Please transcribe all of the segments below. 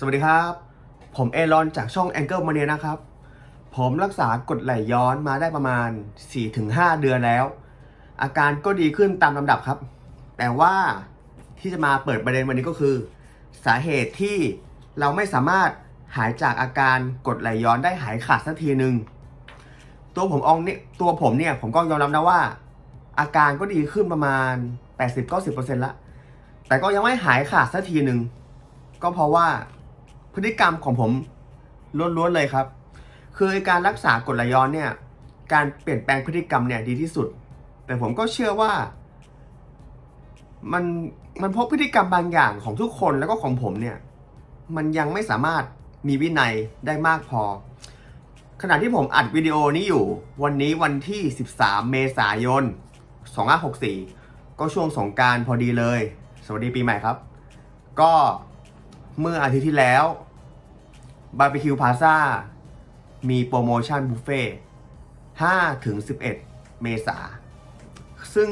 สวัสดีครับ ผมเอรอนจากช่อง Angle Mania นะครับ ผมรักษากดไหลย้อนมาได้ประมาณ 4-5 เดือนแล้ว อาการก็ดีขึ้นตามลำดับครับ แต่ว่าที่จะมาเปิดประเด็นวันนี้ก็คือ สาเหตุที่เราไม่สามารถหายจากอาการกดไหลย้อนได้หายขาดสักทีหนึ่งตัวผมองเนี่ยตัวผมเนี่ยผมก็ยอมรับนะว่า อาการก็ดีขึ้นประมาณ 80-90%ละแต่ก็ยังไม่หายขาดสักทีหนึ่งก็เพราะว่า พฤติกรรมของผมล้วนๆเลยครับ คือการรักษากรดไหลย้อนเนี่ย การเปลี่ยนแปลงพฤติกรรมเนี่ยดีที่สุด แต่ผมก็เชื่อว่า มันมันพบพฤติกรรมบางอย่างของทุกคนแล้วก็ของผมเนี่ย มันยังไม่สามารถมีวินัยได้มากพอ ขณะที่ผมอัดวิดีโอนี้อยู่ วันนี้วันที่ 13 เมษายน 2564 ก็ช่วงสงกรารพอดีเลย สวัสดีปีใหม่ครับ ก็เมื่ออาทิตย์ที่แล้ว บาร์บีคิวพาซามีโปรโมชั่นบุฟเฟ่5ถึง 11 เมษา ซึ่ง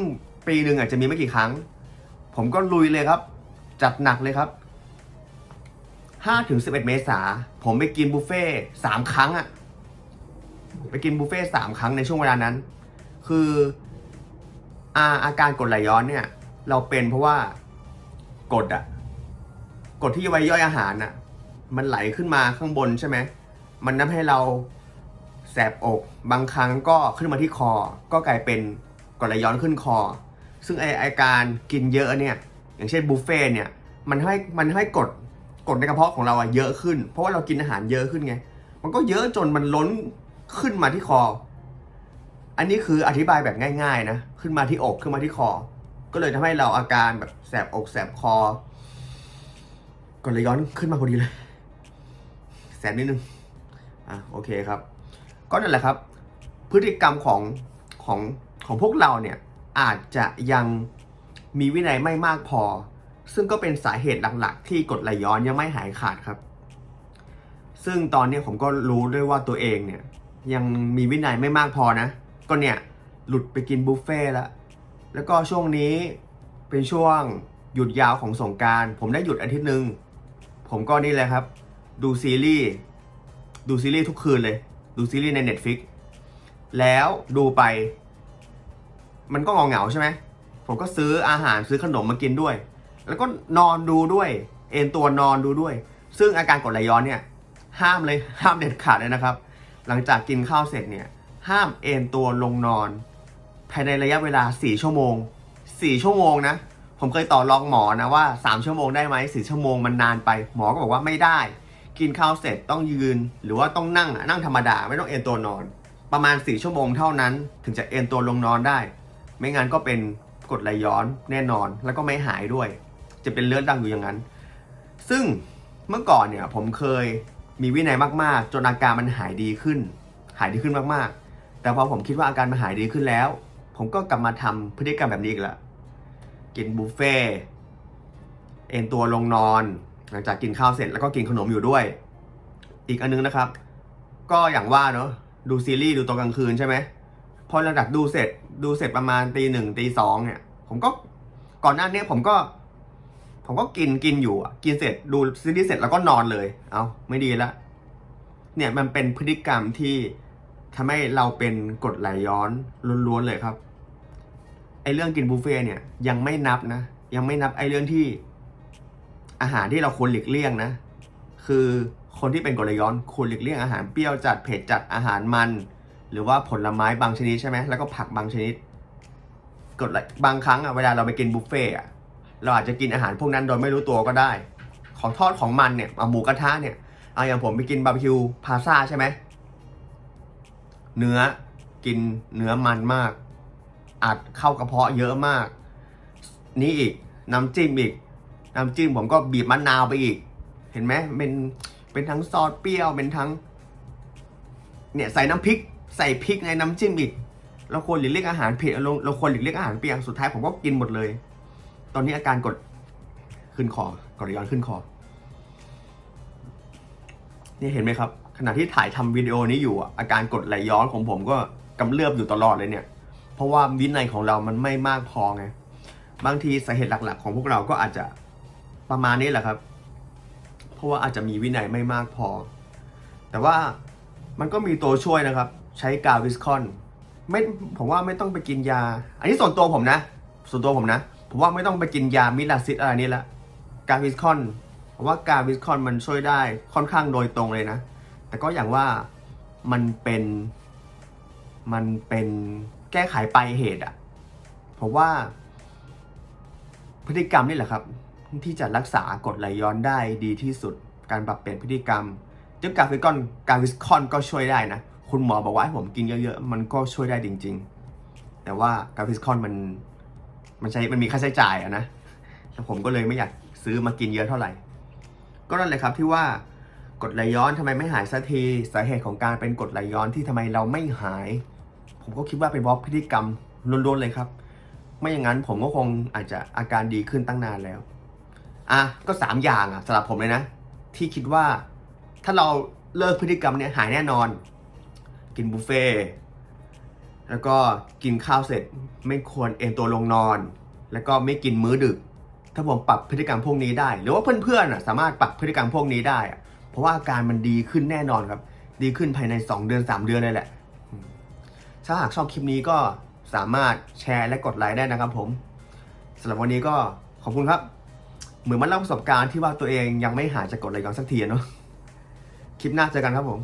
ปีหนึ่งอาจจะมีไม่กี่ครั้ง ผมก็ลุยเลยครับ จัดหนักเลยครับ5ถึง 11 เมษา ผมไปกินบุฟเฟ่สามครั้งอะไปกินบุฟเฟ่สามครั้งในช่วงเวลานั้น คืออาอาการกดไหลย้อนเนี่ย เราเป็นเพราะว่ากดอะกดที่ไว้ย่อยอาหารน่ะ มันไหลขึ้นมาข้างบนใช่ไหม มันทำให้เราแสบอก บางครั้งก็ขึ้นมาที่คอ ก็กลายเป็นกรดย้อนขึ้นคอ ซึ่งไอไอการกินเยอะเนี่ย อย่างเช่นบุฟเฟ่เนี่ย มันให้มันให้กดกดในกระเพาะของเราอะเยอะขึ้น เพราะว่าเรากินอาหารเยอะขึ้นไง มันก็เยอะจนมันล้นขึ้นมาที่คอ อันนี้คืออธิบายแบบง่าย ๆ นะ ขึ้นมาที่อกขึ้นมาที่คอ ก็เลยทำให้เราอาการแบบแสบอกแสบคอก่อนเลยย้อนขึ้นมาพอดีเลย แสนนิดนึงอะโอเคครับ ก็นั่นแหละครับ พฤติกรรมของของของพวกเราเนี่ยอาจจะยังมีวินัยไม่มากพอ ซึ่งก็เป็นสาเหตุหลักๆ ที่กดไหลย้อนยังไม่หายขาดครับ ซึ่งตอนนี้ผมก็รู้ด้วยว่าตัวเองเนี่ยยังมีวินัยไม่มากพอนะ ก็เนี่ยหลุดไปกินบุฟเฟ่ต์แล้ว แล้วก็ช่วงนี้เป็นช่วงหยุดยาวของสงการ ผมได้หยุดอาทิตย์หนึ่งผมก็นี่เลยครับ ดูซีรีส์ดูซีรีส์ทุกคืนเลย ดูซีรีส์ใน Netflix แล้วดูไป มันก็เงาเงาใช่ไหมผมก็ซื้ออาหารซื้อขนมมากินด้วย แล้วก็นอนดูด้วย เอนตัวนอนดูด้วย ซึ่งอาการกดไหลย้อนเนี่ย ห้ามเลยห้ามเด็ดขาดเลยนะครับ หลังจากกินข้าวเสร็จเนี่ย ห้ามเอนตัวลงนอน ภายในระยะเวลา 4 ชั่วโมง 4 ชั่วโมงนะ ผมเคยต่อรองหมอนะว่า 3 ชั่วโมงได้ไหมสี่ชั่วโมงมันนานไป หมอก็บอกว่าไม่ได้ กินข้าวเสร็จต้องยืน หรือว่าต้องนั่งนั่งธรรมดาไม่ต้องเอนตัวนอน ประมาณ 4 ชั่วโมงเท่านั้น ถึงจะเอนตัวลงนอนได้ ไม่งั้นก็เป็นกดไหลย้อนแน่นอนแล้วก็ไม่หายด้วย จะเป็นเลือดดังอยู่อย่างนั้น ซึ่งเมื่อก่อนเนี่ยผมเคยมีวินัยมากๆ จนอาการมันหายดีขึ้น หายดีขึ้นมากๆ แต่พอผมคิดว่าอาการมันหายดีขึ้นแล้ว ผมก็กลับมาทำพฤติกรรมแบบนี้อีกล้วกินบุฟเฟ่เอนตัวลงนอน หลังจากกินข้าวเสร็จแล้วก็กินขนมอยู่ด้วย อีกอันนึงนะครับ ก็อย่างว่าเนาะดูซีรีส์ดูตอนกลางคืนใช่ไหมพอหลังจากดูเสร็จดูเสร็จประมาณตีหนึ่งตีสองเนี่ย ผมก็ก่อนหน้านี้ผมก็ ผมก็กินกินอยู่อะกินเสร็จดูซีรีส์เสร็จแล้วก็นอนเลย เอาไม่ดีละเนี่ยมันเป็นพฤติกรรมที่ทำให้เราเป็นกดไหลย้อนล้วนๆเลยครับไอเรื่องกินบุฟเฟ่เนี่ยยังไม่นับนะ ยังไม่นับไอเรื่องที่ อาหารที่เราควรหลีกเลี่ยงนะ คือคนที่เป็นกรดย้อนควรหลีกเลี่ยงอาหารเปรี้ยวจัดเผ็ดจัดอาหารมัน หรือว่าผลไม้บางชนิดใช่ไหมแล้วก็ผักบางชนิดกดบางครั้งอะเวลาเราไปกินบุฟเฟ่อะเราอาจจะกินอาหารพวกนั้นโดยไม่รู้ตัวก็ได้ ของทอดของมันเนี่ยเอาหมูกระทะเนี่ยเอาอย่างผมไปกินบาร์บีคิวพาซาใช่ไหมเนื้อกินเนื้อมันมากอัดเข้ากระเพาะเยอะมาก นี่อีกน้ำจิ้มอีก น้ำจิ้มผมก็บีบมะนาวไปอีก เห็นไหมเป็นเป็นทั้งซอสเปรี้ยวเป็นทั้ง เนี่ยใส่น้ำพริก ใส่พริกในน้ำจิ้มอีก เราควรหลีกเลี่ยงอาหารเผ็ดเราเราควรหลีกเลี่ยงอาหารเปรี้ยวสุดท้ายผมก็กินหมดเลย ตอนนี้อาการกดขึ้นคอกดย้อนขึ้นคอนี่เห็นไหมครับ ขณะที่ถ่ายทำวิดีโอนี้อยู่อาการกดไหลย้อนของผมก็กำเริบอยู่ตลอดเลยเนี่ย เพราะว่าวินัยของเรามันไม่มากพอไงบางทีสาเหตุหลัก ๆ ของพวกเราก็อาจจะ ประมาณนี้แหละครับ เพราะว่าอาจจะมีวินัยไม่มากพอ แต่ว่ามันก็มีตัวช่วยนะครับ ใช้กาวิสคอนไม่ผมว่าไม่ต้องไปกินยา อันนี้ส่วนตัวผมนะ ส่วนตัวผมนะ ผมว่าไม่ต้องไปกินยามิลาซิสอะไรนี่ละกาวิสคอนผมว่ากาวิสคอนมันช่วยได้ค่อนข้างโดยตรงเลยนะ แต่ก็อย่างว่ามันเป็น มันเป็นแก้ไขปลายเหตุอะผมว่าพฤติกรรมนี่แหละครับ ที่จะรักษากรดไหลย้อนได้ดีที่สุด การปรับเปลี่ยนพฤติกรรมจึงกาฟิคอนกาวิสคอนก็ช่วยได้นะ คุณหมอบอกว่าให้ผมกินเยอะๆ มันก็ช่วยได้จริง ๆ แต่ว่ากาฟิสคอนมันมันใช้มันมีค่าใช้จ่ายอะนะแล้วผมก็เลยไม่อยากซื้อมากินเยอะเท่าไหร่ ก็นั่นแหละครับที่ว่ากรดไหลย้อนทำไมไม่หายสักทีสาเหตุของการเป็นกรดไหลย้อนที่ทำไมเราไม่หาย ผมก็คิดว่าเป็นเพราะพฤติกรรมล้วนๆเลยครับ ไม่อย่างนั้นผมก็คงอาจจะอาการดีขึ้นตั้งนานแล้ว อะก็สามอย่างอะสำหรับผมเลยนะ ที่คิดว่าถ้าเราเลิกพฤติกรรมเนี่ยหายแน่นอน กินบุฟเฟ่แล้วก็กินข้าวเสร็จไม่ควรเอนตัวลงนอน แล้วก็ไม่กินมื้อดึก ถ้าผมปรับพฤติกรรมพวกนี้ได้ หรือว่าเพื่อนๆสามารถปรับพฤติกรรมพวกนี้ได้อะเพราะว่าอาการมันดีขึ้นแน่นอนครับ ดีขึ้นภายใน 2 เดือน 3 เดือนเลยแหละ ถ้าหากชอบคลิปนี้ก็สามารถแชร์และกดไลค์ได้นะครับผมสำหรับวันนี้ก็ขอบคุณครับ เหมือนมันเล่าประสบการณ์ที่ว่าตัวเองยังไม่หายจากกดไหลย้อนสักทีเนาะคลิปหน้าเจอกันครับผม